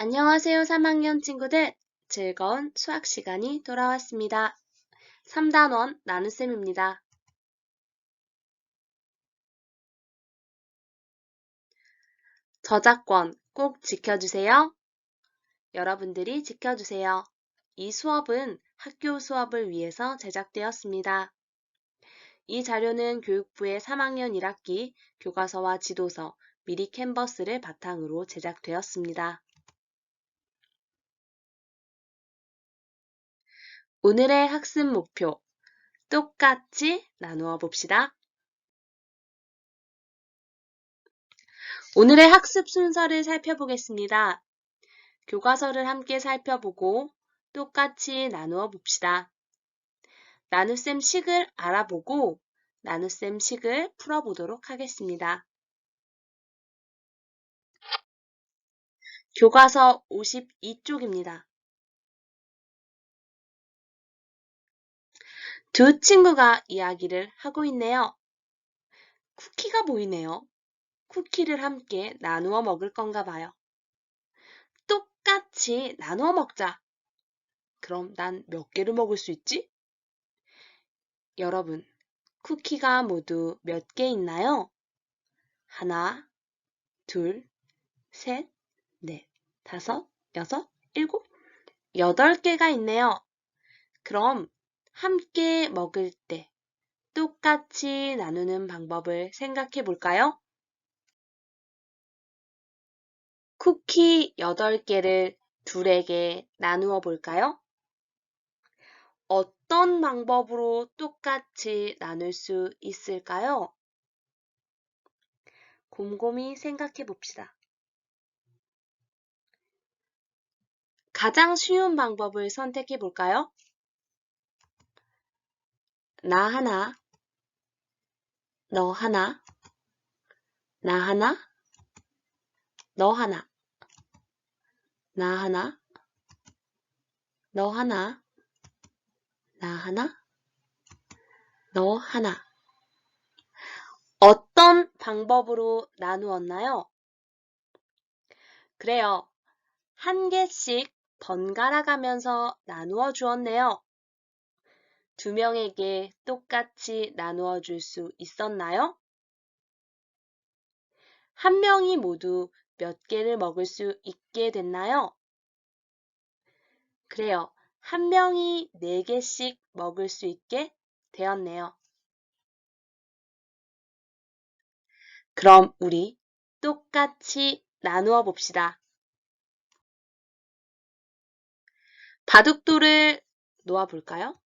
안녕하세요, 3학년 친구들. 즐거운 수학 시간이 돌아왔습니다. 3단원 나눗셈입니다. 저작권 꼭 지켜주세요. 여러분들이 지켜주세요. 이 수업은 학교 수업을 위해서 제작되었습니다. 이 자료는 교육부의 3학년 1학기 교과서와 지도서, 미리 캔버스를 바탕으로 제작되었습니다. 오늘의 학습 목표 똑같이 나누어 봅시다. 오늘의 학습 순서를 살펴보겠습니다. 교과서를 함께 살펴보고 똑같이 나누어 봅시다. 나눗셈 식을 알아보고 나눗셈 식을 풀어보도록 하겠습니다. 교과서 52쪽입니다. 두 친구가 이야기를 하고 있네요. 쿠키가 보이네요. 쿠키를 함께 나누어 먹을 건가 봐요. 똑같이 나누어 먹자. 그럼 난 몇 개를 먹을 수 있지? 여러분, 쿠키가 모두 몇 개 있나요? 하나, 둘, 셋, 넷, 다섯, 여섯, 일곱, 여덟 개가 있네요. 그럼 함께 먹을 때 똑같이 나누는 방법을 생각해 볼까요? 쿠키 8개를 둘에게 나누어 볼까요? 어떤 방법으로 똑같이 나눌 수 있을까요? 곰곰이 생각해 봅시다. 가장 쉬운 방법을 선택해 볼까요? 나 하나, 너 하나, 나 하나, 너 하나, 나 하나, 너 하나, 나 하나, 너 하나. 어떤 방법으로 나누었나요? 그래요. 한 개씩 번갈아 가면서 나누어 주었네요. 두 명에게 똑같이 나누어 줄 수 있었나요? 한 명이 모두 몇 개를 먹을 수 있게 됐나요? 그래요. 한 명이 네 개씩 먹을 수 있게 되었네요. 그럼 우리 똑같이 나누어 봅시다. 바둑돌을 놓아 볼까요?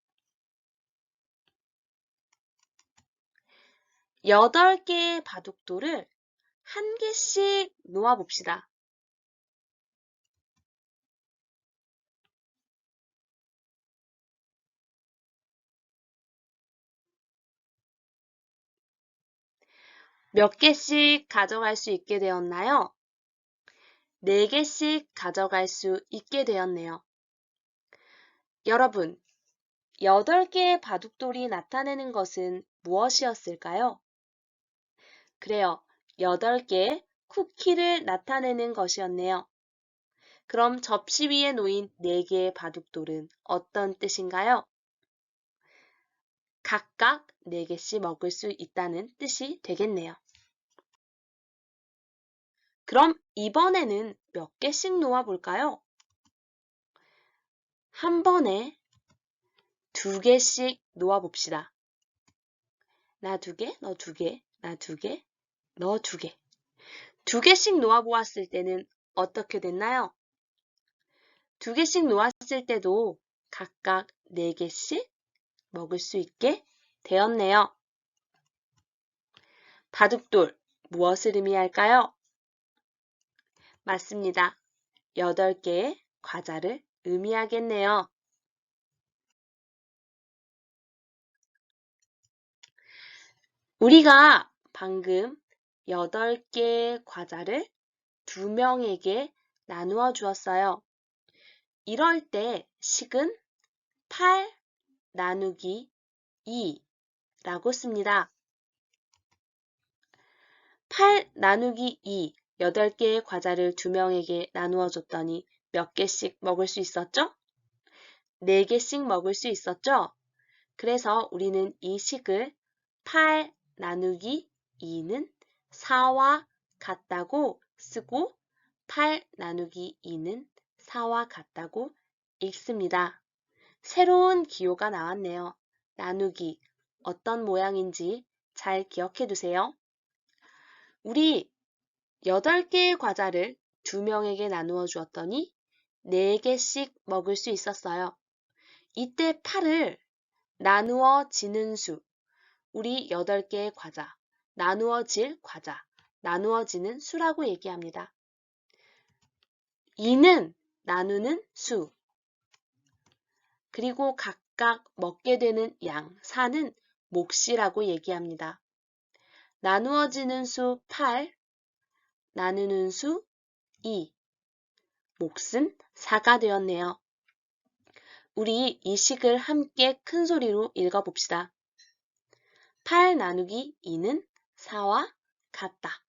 8개의 바둑돌을 한 개씩 놓아 봅시다. 몇 개씩 가져갈 수 있게 되었나요? 4개씩 가져갈 수 있게 되었네요. 여러분, 8개의 바둑돌이 나타내는 것은 무엇이었을까요? 그래요. 8개의 쿠키를 나타내는 것이었네요. 그럼 접시 위에 놓인 4개의 바둑돌은 어떤 뜻인가요? 각각 4개씩 먹을 수 있다는 뜻이 되겠네요. 그럼 이번에는 몇 개씩 놓아 볼까요? 한 번에 두 개씩 놓아 봅시다. 나 두 개, 너 두 개, 나 두 개, 너두 개. 두 개씩 놓아 보았을 때는 어떻게 됐나요? 두 개씩 놓았을 때도 각각 네 개씩 먹을 수 있게 되었네요. 바둑돌, 무엇을 의미할까요? 맞습니다. 8개의 과자를 의미하겠네요. 우리가 방금 8개의 과자를 두 명에게 나누어 주었어요. 이럴 때 식은 8 나누기 2라고 씁니다. 8 나누기 2, 8개의 과자를 2명에게 나누어 줬더니 몇 개씩 먹을 수 있었죠? 4개씩 먹을 수 있었죠? 그래서 우리는 이 식을 8 나누기 2는 4와 같다고 쓰고 8 나누기 2는 4와 같다고 읽습니다. 새로운 기호가 나왔네요. 나누기 어떤 모양인지 잘 기억해 두세요. 우리 8개의 과자를 2명에게 나누어 주었더니 4개씩 먹을 수 있었어요. 이때 8을 나누어 지는 수, 우리 8개의 과자, 나누어질 과자, 나누어지는 수라고 얘기합니다. 2는 나누는 수, 그리고 각각 먹게 되는 양, 4는 몫이라고 얘기합니다. 나누어지는 수 8, 나누는 수 2, 몫은 4가 되었네요. 우리 이 식을 함께 큰 소리로 읽어봅시다. 8 나누기 2는 4와 같다.